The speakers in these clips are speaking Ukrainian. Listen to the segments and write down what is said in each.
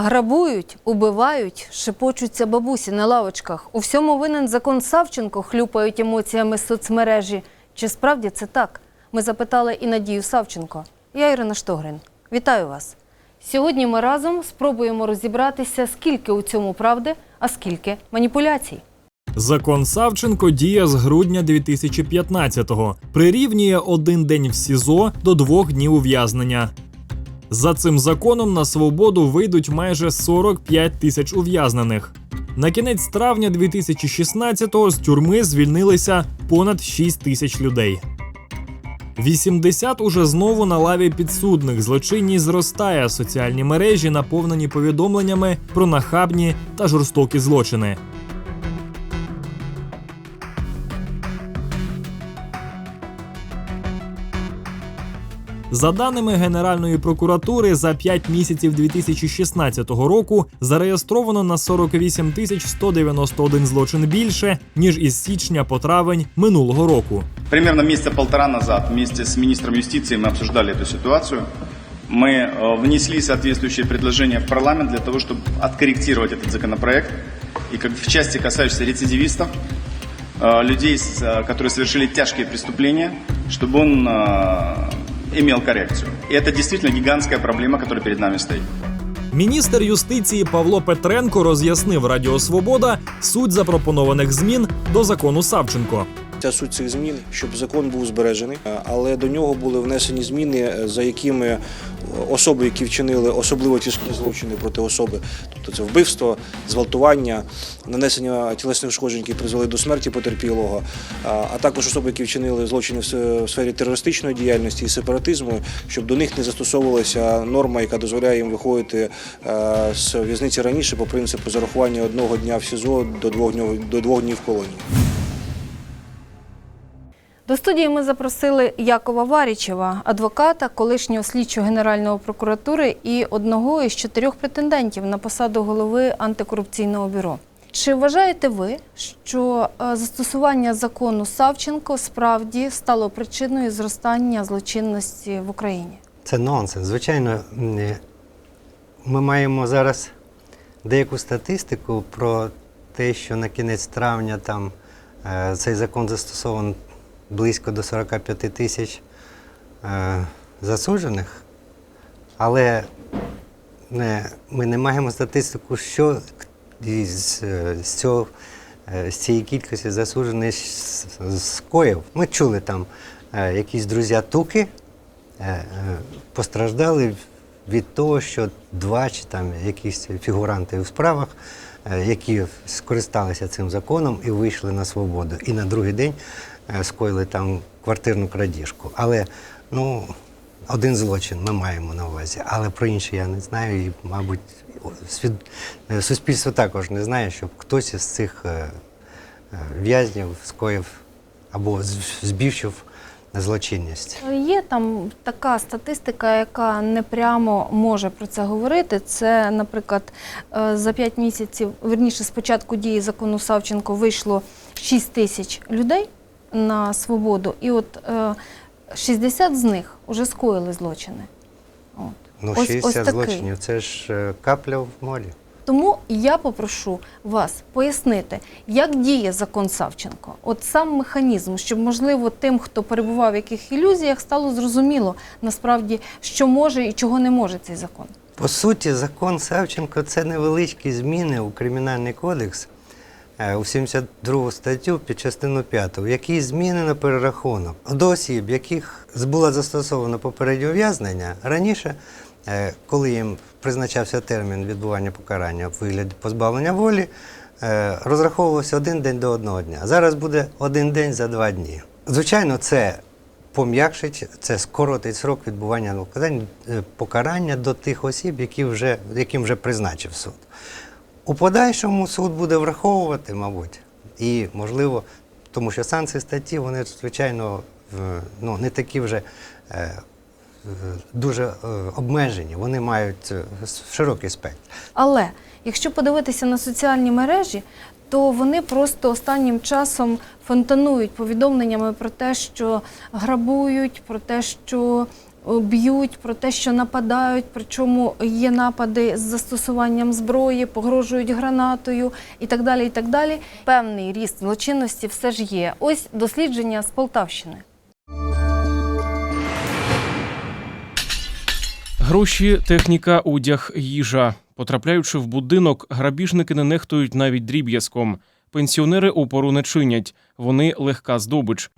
Грабують, убивають, шепочуться бабусі на лавочках. У всьому винен закон Савченко, хлюпають емоціями соцмережі. Чи справді це так? Ми запитали і Надію Савченко. Я Ірина Штогрин. Вітаю вас. Сьогодні ми разом спробуємо розібратися, скільки у цьому правди, а скільки маніпуляцій. Закон Савченко діє з грудня 2015-го. Прирівнює один день в СІЗО до двох днів ув'язнення. За цим законом на свободу вийдуть майже 45 тисяч ув'язнених. На кінець травня 2016-го з тюрми звільнилися понад 6 тисяч людей. 80 уже знову на лаві підсудних. Злочинність зростає. Соціальні мережі наповнені повідомленнями про нахабні та жорстокі злочини. За даними Генеральної прокуратури, за 5 місяців 2016 року зареєстровано на 48 тисяч 191 злочин більше ніж із січня по травень минулого року. Примерно месяца полтора назад вместе с министром юстиции мы обсуждали эту ситуацию. Мы э, внесли соответствующие предложения в парламент для того, чтобы откорректировать этот законопроект. И как в части, касающейся рецидивистов, э, людей, с, э, которые совершили тяжкие преступления, чтобы он э, имел коррекцию. И это действительно гигантская проблема, которая перед нами стоит. Міністр юстиції Павло Петренко роз'яснив Радіо Свобода суть запропонованих змін до закону Савченко. Ця суть цих змін, щоб закон був збережений, е, але до нього були внесені зміни, е, за якими е, особи, які вчинили особливо тяжкі злочини проти особи, тобто це вбивство, зґвалтування, нанесення тілесних ушкоджень, які призвели до смерті потерпілого, а також особи, які вчинили злочини в сфері терористичної діяльності і сепаратизму, щоб до них не застосовувалася норма, яка дозволяє їм виходити з в'язниці раніше по принципу зарахування одного дня в СІЗО до двох днів до двох днів в колонії. До студії ми запросили Якова Варічева, адвоката, колишнього слідчого Генеральної прокуратури і одного із чотирьох претендентів на посаду голови антикорупційного бюро. Чи вважаєте ви, що е, застосування закону Савченко справді стало причиною зростання злочинності в Україні? Це нонсенс. Звичайно, е, ми маємо зараз деяку статистику про те, що на кінець травня там е, цей закон застосований близько до 45 тисяч е, засуджених, але не, ми не маємо статистику, що із е, з, цього, е, з цієї кількості засуджених скоїв. Ми чули там якісь друзі туки, постраждали від того, що два чи там якісь фігуранти у справах, які скористалися цим законом і вийшли на свободу. І на другий день е, скоїли там квартирну крадіжку. Але ну, один злочин ми маємо на увазі, але про інші я не знаю. І, мабуть, е, суспільство також не знає, щоб хтось із цих е, е, в'язнів скоїв або збільшив злочинність. Є там така статистика, яка не прямо може про це говорити. Це, наприклад, е, за 5 місяців, верніше, з початку дії закону Савченко вийшло 6 тисяч людей на свободу, і от е, 60 з них вже скоїли злочини. От. Ну, Ось- 60 ось злочинів це ж е, капля в морі. Тому я попрошу вас пояснити, як діє закон Савченко, от сам механізм, щоб, можливо, тим, хто перебував в яких ілюзіях, стало зрозуміло насправді, що може і чого не може цей закон. По суті, закон Савченко це невеличкі зміни у Кримінальний кодекс е, у 72 статтю під частину 5, в якій змінено перерахунок до осіб, яких було застосовано попереднє ув'язнення раніше, коли їм призначався термін відбування покарання в вигляді позбавлення волі, е, розраховувався один день до одного дня. Зараз буде один день за два дні. Звичайно, це пом'якшить, це скоротить срок відбування покарання, е, до тих осіб, які вже, яким вже призначив суд. У подальшому суд буде враховувати, мабуть, і можливо, тому що санкції статті, вони звичайно ну, не такі вже е, е, дуже е, обмежені, вони мають е, широкий спектр. Але якщо подивитися на соціальні мережі, то вони просто останнім часом фонтанують повідомленнями про те, що грабують, про те, що е, б'ють, про те, що нападають, причому є напади з застосуванням зброї, погрожують гранатою і так далі. І так далі. Певний ріст злочинності все ж є. Ось дослідження з Полтавщини. Гроші, техніка, одяг, їжа. Потрапляючи в будинок, грабіжники не нехтують навіть дріб'язком. Пенсіонери опору не чинять. Вони легка здобич.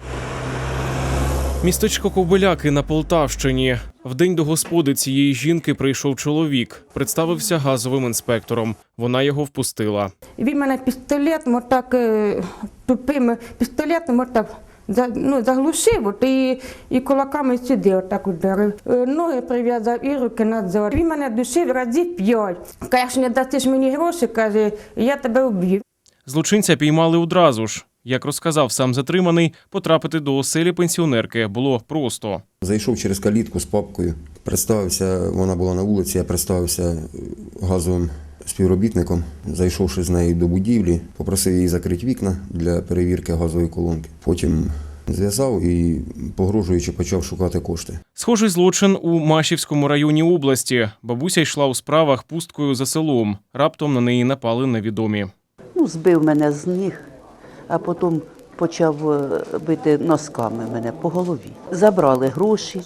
Містечко Ковбеляки на Полтавщині. В день до господи цієї жінки прийшов чоловік, представився газовим інспектором. Вона його впустила. Він мене пістолетом отак е, тупим пістолетом отак за, ну, заглушив от, і, і кулаками сюди отак ударив. Е, Ноги прив'язав і руки назад. Він мене душив разів п'ять. Каже, якщо не дасиш мені гроші, каже, я тебе вб'ю. Злочинця піймали одразу ж. Як розказав сам затриманий, потрапити до оселі пенсіонерки було просто. Зайшов через калітку з папкою, представився, вона була на вулиці, я представився газовим співробітником. Зайшовши з нею до будівлі, попросив її закрити вікна для перевірки газової колонки. Потім зв'язав і, погрожуючи, почав шукати кошти. Схожий злочин у Машівському районі області. Бабуся йшла у справах пусткою за селом. Раптом на неї напали невідомі. Ну, збив мене з ніг, а потім почав е, бити носками мене по голові. Забрали гроші.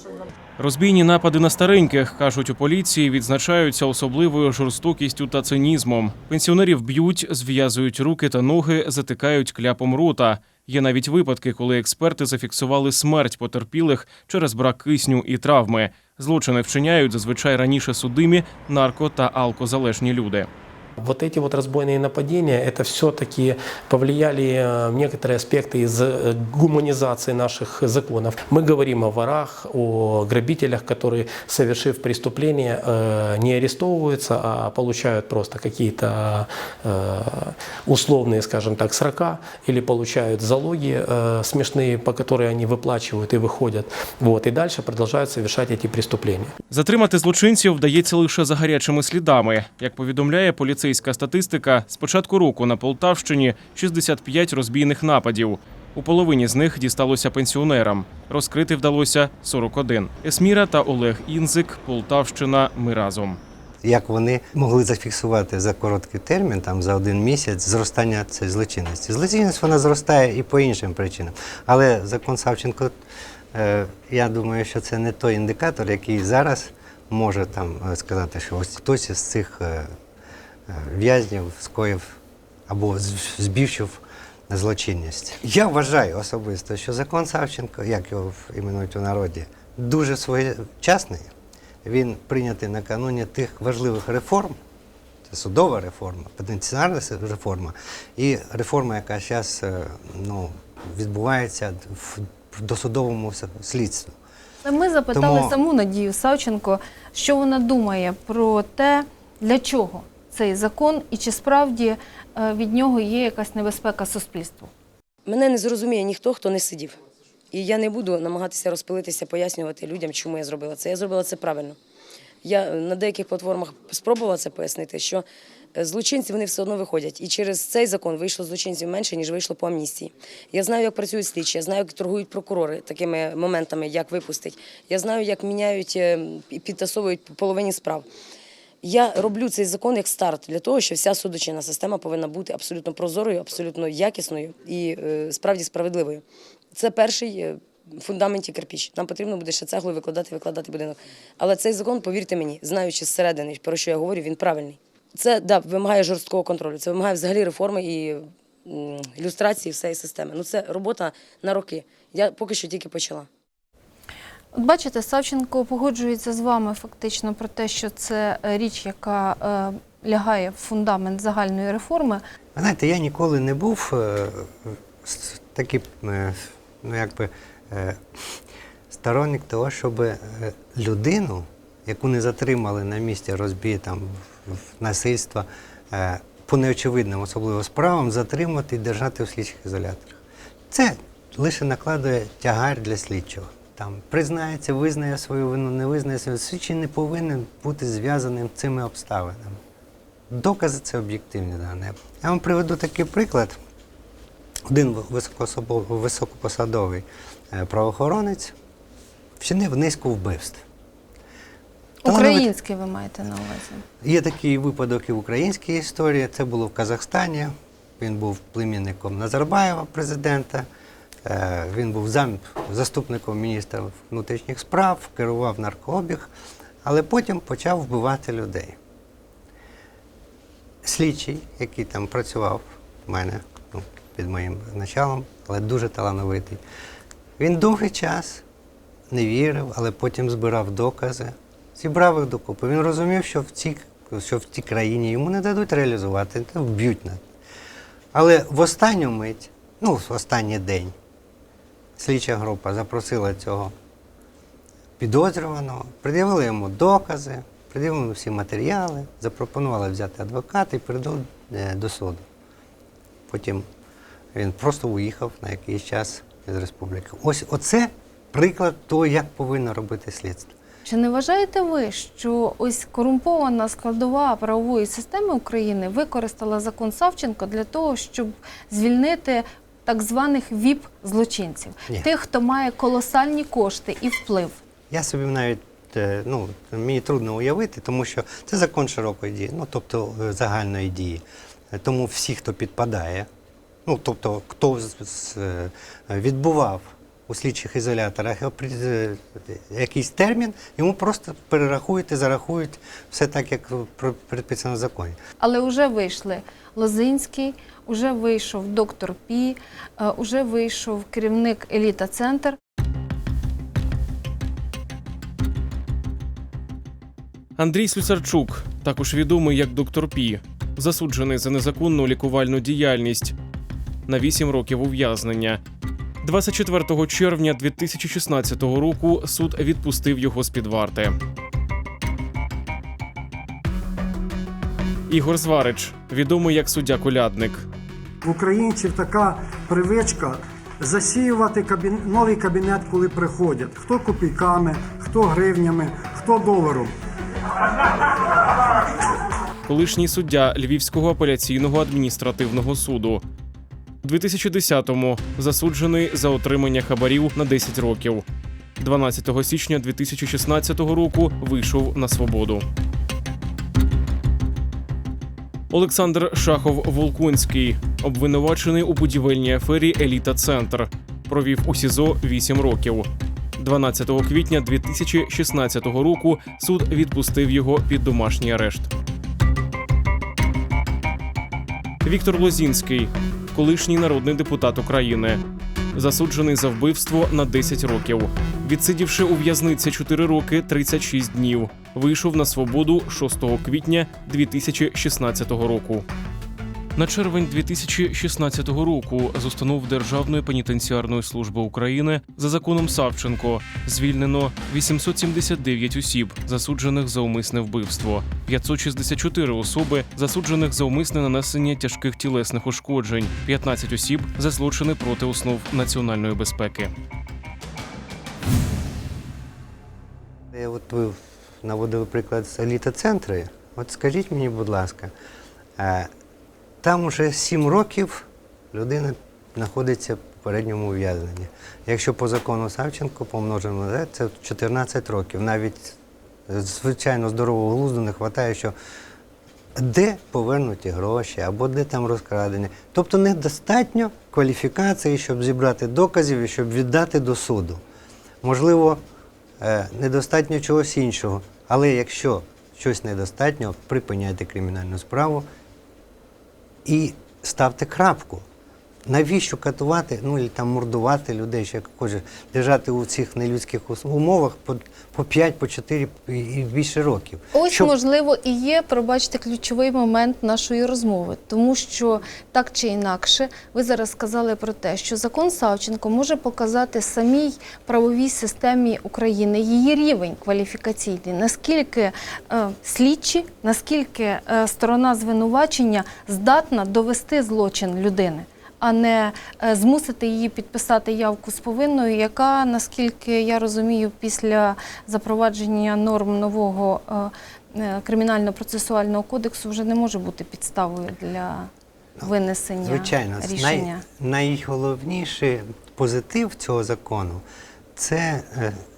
Розбійні напади на стареньких, кажуть у поліції, відзначаються особливою жорстокістю та цинізмом. Пенсіонерів б'ють, зв'язують руки та ноги, затикають кляпом рота. Є навіть випадки, коли експерти зафіксували смерть потерпілих через брак кисню і травми. Злочини вчиняють зазвичай раніше судимі нарко та алкозалежні люди. Вот эти вот разбойные нападения, это все-таки повлияли э, в некоторые аспекты из э, гуманизации наших законов. Мы говорим о ворах, о грабителях, которые, совершив преступление, э, не арестовываются, а получают просто какие-то э, условные, скажем так, срока или получают залоги э, смешные, по которые они выплачивают и выходят. Вот, и дальше продолжают совершать эти преступления. Затримати злочинців вдається лише за гарячими слідами. Як повідомляє поліцейська статистика, з початку року на Полтавщині 65 розбійних нападів. У половині з них дісталося пенсіонерам. Розкрити вдалося 41. Есміра та Олег Інзик, Полтавщина. Ми разом. Як вони могли зафіксувати за короткий термін, там за один місяць, зростання цієї злочинності. Злочинність вона зростає і по іншим причинам. Але закон Савченко, е, я думаю, що це не той індикатор, який зараз може там е, сказати, що ось хтось із цих е, в'язнів скоїв або збільшив злочинність. Я вважаю особисто, що закон Савченко, як його іменують у народі, дуже своєчасний. Він прийнятий накануні тих важливих реформ. Це судова реформа, пенітенціарна реформа і реформа, яка зараз ну, відбувається в досудовому слідстві. Ми запитали Тому- саму Надію Савченко, що вона думає про те, для чого цей закон і чи справді е, від нього є якась небезпека суспільству. Мене не зрозуміє ніхто, хто не сидів. І я не буду намагатися розпилитися, пояснювати людям, чому я зробила це. Я зробила це правильно. Я на деяких платформах спробувала це пояснити, що е, злочинці вони все одно виходять. І через цей закон вийшло злочинців менше, ніж вийшло по амністії. Я знаю, як працюють слідчі, я знаю, як торгують прокурори такими моментами, як випустить. Я знаю, як міняють е, і підтасовують половині справ. Я роблю цей закон як старт для того, що вся судочинна система повинна бути абсолютно прозорою, абсолютно якісною і е, справді справедливою. Це перший е, в фундаменті кирпіч. Нам потрібно буде ще цеглою викладати, викладати будинок. Але цей закон, повірте мені, знаючи зсередини, про що я говорю, він правильний. Це да, вимагає жорсткого контролю. Це вимагає взагалі реформи і люстрації всієї системи. Ну це робота на роки. Я поки що тільки почала. Бачите, Савченко погоджується з вами фактично про те, що це е, річ, яка е, лягає в фундамент загальної реформи. Ви Знаєте, я ніколи не був е, такий, е, ну якби, е, сторонник того, щоб е, людину, яку не затримали на місці розбій, там, насильства, е, по неочевидним, особливо справам, затримати і держати в слідчих ізоляторах. Це лише накладує тягар для слідчого. Там признається, визнає свою вину, не визнає свою. Слідчий не повинен бути зв'язаним цими обставинами. Докази це об'єктивні дані. Я вам приведу такий приклад. Один високопосадовий е, правоохоронець вчинив низку вбивств. Український ви маєте на увазі. Є такий випадок і в українській історії. Це було в Казахстані. Він був племінником Назарбаєва, президента. Е, Він був зам, заступником міністра внутрішніх справ, керував наркообіг, але потім почав вбивати людей. Слідчий, який там працював в мене ну, під моїм началом, але дуже талановитий. Він довгий час не вірив, але потім збирав докази, зібрав їх докупи. Він розумів, що в цій, що в цій країні йому не дадуть реалізувати, вб'ють. на- Але в останню мить, ну, в останній день, слідча група запросила цього підозрюваного, пред'явили йому докази, пред'явили всі матеріали, запропонували взяти адвоката і передали е, до суду. Потім він просто уїхав на якийсь час з республіки. Ось оце приклад того, як повинно робити слідство. Чи не вважаєте ви, що ось корумпована складова правової системи України використала закон Савченко для того, щоб звільнити так званих ВІП-злочинців, Ні. тих, хто має колосальні кошти і вплив? Я собі навіть е, ну, мені трудно уявити, тому що це закон широкої дії, ну тобто е, загальної дії. Е, Тому всі, хто підпадає, ну тобто хто відбував у слідчих ізоляторах е, якийсь термін, йому просто перерахують і зарахують все так, як про- предписано в законі. Але вже вийшли Лозинський, вже вийшов доктор Пі, е, вже вийшов керівник Еліта Центр. Андрій Слюсарчук, також відомий як доктор Пі, засуджений за незаконну лікувальну діяльність на 8 років ув'язнення. 24 червня 2016 року суд відпустив його з під варти. Ігор Зварич, відомий як суддя колядник. В українців така привичка засіювати кабін... новий кабінет, коли приходять. Хто копійками, хто гривнями, хто доларом. колишній суддя Львівського апеляційного адміністративного суду. У 2010-му засуджений за отримання хабарів на 10 років. 12 січня 2016 року вийшов на свободу. Олександр Шахов Волкунський, обвинувачений у будівельній афері Еліта Центр, провів у СІЗО 8 років. 12 квітня 2016 року суд відпустив його під домашній арешт. Віктор Лозінський, колишній народний депутат України, засуджений за вбивство на 10 років. Відсидівши у в'язниці 4 роки 36 днів, вийшов на свободу 6 квітня 2016 року. На червень 2016 року з установ Державної пенітенціарної служби України за законом Савченко звільнено 879 осіб, засуджених за умисне вбивство, 564 особи, засуджених за умисне нанесення тяжких тілесних ушкоджень, 15 осіб за злочини проти основ національної безпеки. Е, От ви наводили приклад з еліта-центри. От скажіть мені, будь ласка, е, там уже 7 років людина знаходиться в попередньому ув'язненні. Якщо по закону Савченко помножимо на це 14 років. Навіть звичайно здорового глузду не вистачає, що де повернуті гроші або де там розкрадені. Тобто недостатньо кваліфікації, щоб зібрати доказів і щоб віддати до суду. Можливо, е, недостатньо чогось іншого. Але якщо щось недостатньо, припиняйте кримінальну справу і ставте крапку. Навіщо катувати, ну і там мордувати людей, що як хочеш, держати у цих нелюдських умовах по, по 5, по 4 і і більше років. Ось, Щоб- можливо, і є, пробачте, ключовий момент нашої розмови, тому що так чи інакше, ви зараз сказали про те, що закон Савченко може показати самій правовій системі України її рівень кваліфікаційний, наскільки е, слідчі, наскільки е, сторона звинувачення здатна довести злочин людини. А не е, змусити її підписати явку з повинною, яка, наскільки я розумію, після запровадження норм нового е, е, кримінально-процесуального кодексу вже не може бути підставою для винесення Звичайно, рішення. най, найголовніший позитив цього закону це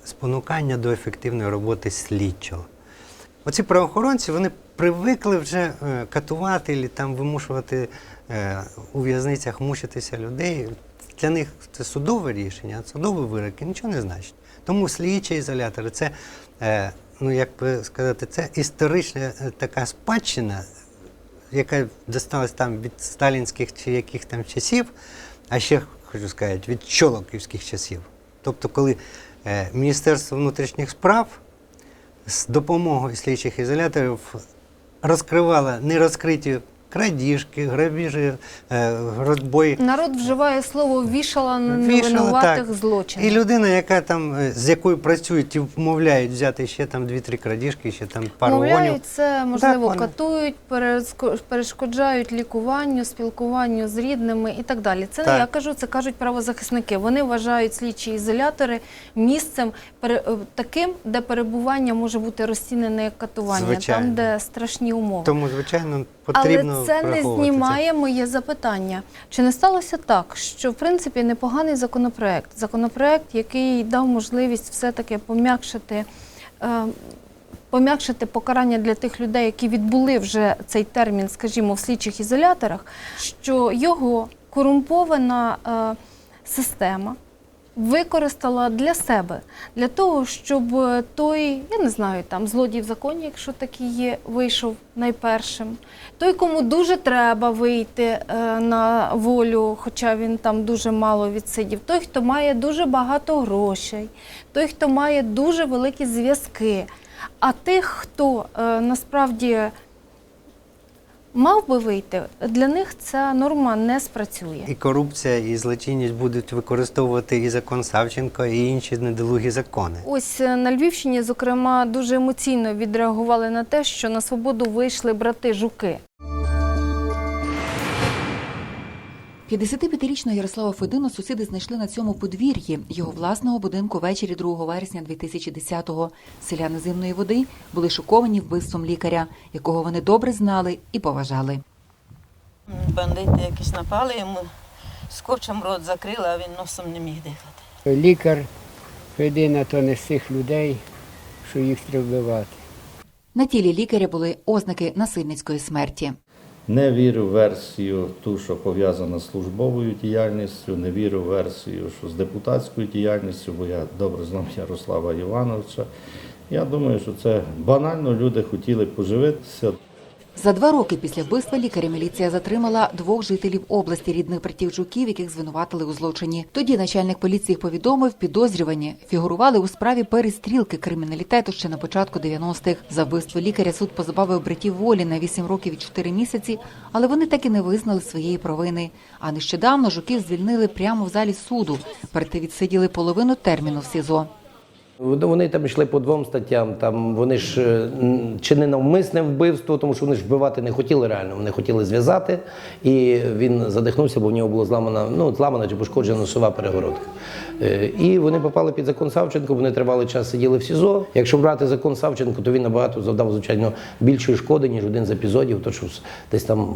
спонукання до ефективної роботи слідчого. оці правоохоронці вони привикли вже катувати там вимушувати у в'язницях мучитися людей. Для них це судове рішення, судові вироки нічого не значить. Тому слідчі ізолятори це, е, ну як би сказати, це історична е, така спадщина, яка досталась там від сталінських чи яких там часів, а ще хочу сказати, від чолоківських часів. Тобто, коли е, Міністерство внутрішніх справ з допомогою слідчих ізоляторів розкривало нерозкриті крадіжки, грабіжі, е, розбої. Народ вживає слово вішала на невинуватих так. злочинів. І людина, яка там е, з якою працюють і вмовляють взяти ще там дві-три крадіжки, ще там пару гонів. Це можливо вони- катують, перешкоджають лікуванню, спілкуванню з рідними і так далі. Це не я кажу, це кажуть правозахисники. Вони вважають слідчі ізолятори місцем е, таким, де перебування може бути розцінене як катування, Звичайно. там, де страшні умови. Тому, звичайно, потрібно Але це не знімає моє запитання. Чи не сталося так, що в принципі непоганий законопроект, законопроект, який дав можливість все-таки пом'якшити. Е, Пом'якшити покарання для тих людей, які відбули вже цей термін, скажімо, в слідчих ізоляторах, що його корумпована е, система використала для себе, для того, щоб е, той, я не знаю, там злодій в законі, якщо такий є, вийшов найпершим. Той, кому дуже треба вийти е, на волю, хоча він там дуже мало відсидів, той, хто має дуже багато грошей, той, хто має дуже великі зв'язки. А тих, хто е, насправді мав би вийти, для них ця норма не спрацює. І корупція, і злочинність будуть використовувати і закон Савченко, і інші недолугі закони. Ось е, на Львівщині, зокрема, дуже емоційно відреагували на те, що на свободу вийшли брати жуки. 55-річного Ярослава Федину сусіди знайшли на цьому подвір'ї його власного будинку ввечері 2 вересня 2010-го. Селяни зимної води були шоковані вбивством лікаря, якого вони добре знали і поважали. Бандити якісь напали, йому скотчем рот закрили, а він носом не міг дихати. Лікар Федина то не з цих людей, що їх треба вбивати. На тілі лікаря були ознаки насильницької смерті. Не вірю в версію, ту, що пов'язана з службовою діяльністю, не вірю в версію, що з депутатською діяльністю, бо я добре знав Ярослава Івановича. Я думаю, що це банально люди хотіли поживитися. За два роки після вбивства лікаря міліція затримала двох жителів області рідних братів Жуків, яких звинуватили у злочині. Тоді начальник поліції повідомив, підозрювані фігурували у справі перестрілки криміналітету ще на початку 90-х. За вбивство лікаря суд позбавив братів волі на 8 років і 4 місяці, але вони так і не визнали своєї провини. А нещодавно жуків звільнили прямо в залі суду. Перед відсиділи половину терміну в СІЗО. Ну, Вони там йшли по двом статтям. Там вони ж е, чи не навмисне вбивство, тому що вони ж вбивати не хотіли реально. Вони хотіли зв'язати, і він задихнувся, бо в нього була зламана, ну зламана чи пошкоджена носова перегородка. Е, І вони попали під закон Савченко. Вони тривалий час сиділи в СІЗО. Якщо брати закон Савченко, то він набагато завдав звичайно більшої шкоди, ніж один з епізодів. То що десь там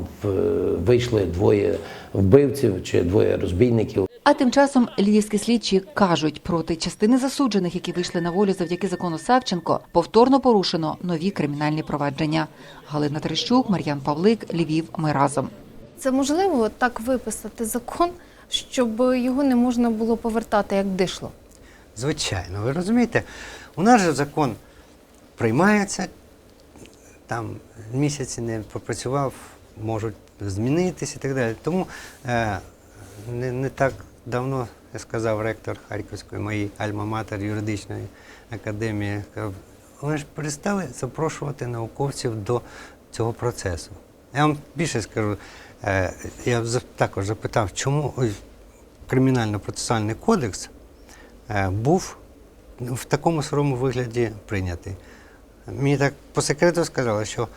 вийшли двоє вбивців чи двоє розбійників. А тим часом львівські слідчі кажуть, проти частини засуджених, які вийшли на волю завдяки закону Савченко, повторно порушено нові кримінальні провадження. Галина Терещук, Мар'ян Павлик, Львів. Ми разом. Це можливо так виписати закон, щоб його не можна було повертати як дишло. Звичайно, ви розумієте, у нас же закон приймається, там місяці не попрацював, можуть змінитися і так далі. Тому е, не, не так давно сказав ректор Харківської моєї альма-матер юридичної академії, вони ж перестали запрошувати науковців до цього процесу. Я вам більше скажу, е, я також запитав, чому кримінально-процесуальний кодекс е, був в такому сирому вигляді прийнятий. Мені так по секрету сказали, що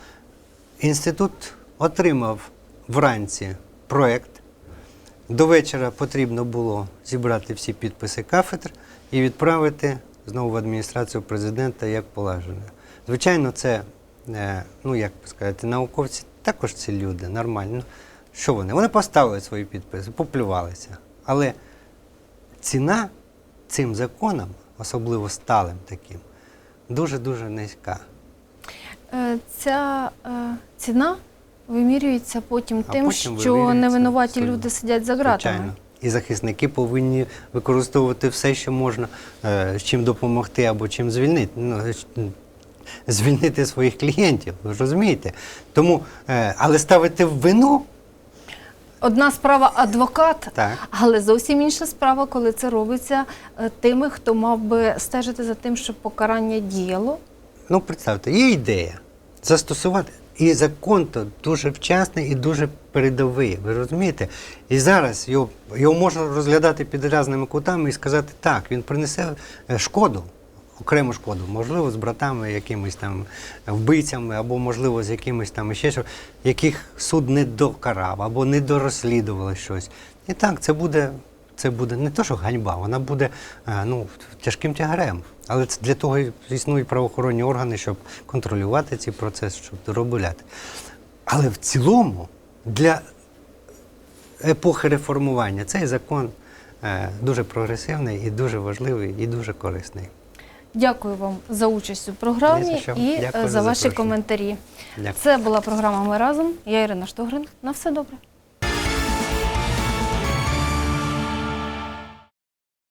інститут отримав вранці проєкт. До вечора потрібно було зібрати всі підписи кафедр і відправити знову в адміністрацію президента як положено. Звичайно, це, е, ну як би сказати, науковці також ці люди, нормально. Що вони? Вони поставили свої підписи, поплювалися. Але ціна цим законам, особливо сталим таким, дуже-дуже низька. Е, Ця е, ціна вимірюється потім А тим, потім що невинуваті люди сидять за ґратами. Звичайно. І захисники повинні використовувати все, що можна, е, чим допомогти або чим звільнити. Ну, е, звільнити своїх клієнтів, ви розумієте? Тому, е, але ставити в вину, Одна справа адвокат, так. але зовсім інша справа, коли це робиться тими, хто мав би стежити за тим, щоб покарання діяло. Ну, представте, є ідея застосувати. І закон то дуже вчасний і дуже передовий, ви розумієте? І зараз його, його можна розглядати під різними кутами і сказати, так, він принесе е, шкоду, окрему шкоду, можливо, з братами, якимись там вбивцями, або, можливо, з якимись там ще що, яких суд не докарав, або не дорозслідувало щось. І так, це буде, це буде не то, що ганьба, вона буде е, ну, тяжким тягарем. Але це для того існують правоохоронні органи, щоб контролювати ці процеси, щоб доробляти. Але в цілому для епохи реформування цей закон е, дуже прогресивний і дуже важливий, і дуже корисний. Дякую вам за участь у програмі і е, Дякую за ваші запрошення. коментарі. Дякую. Це була програма Ми разом. Я Ірина Штогрин. На все добре.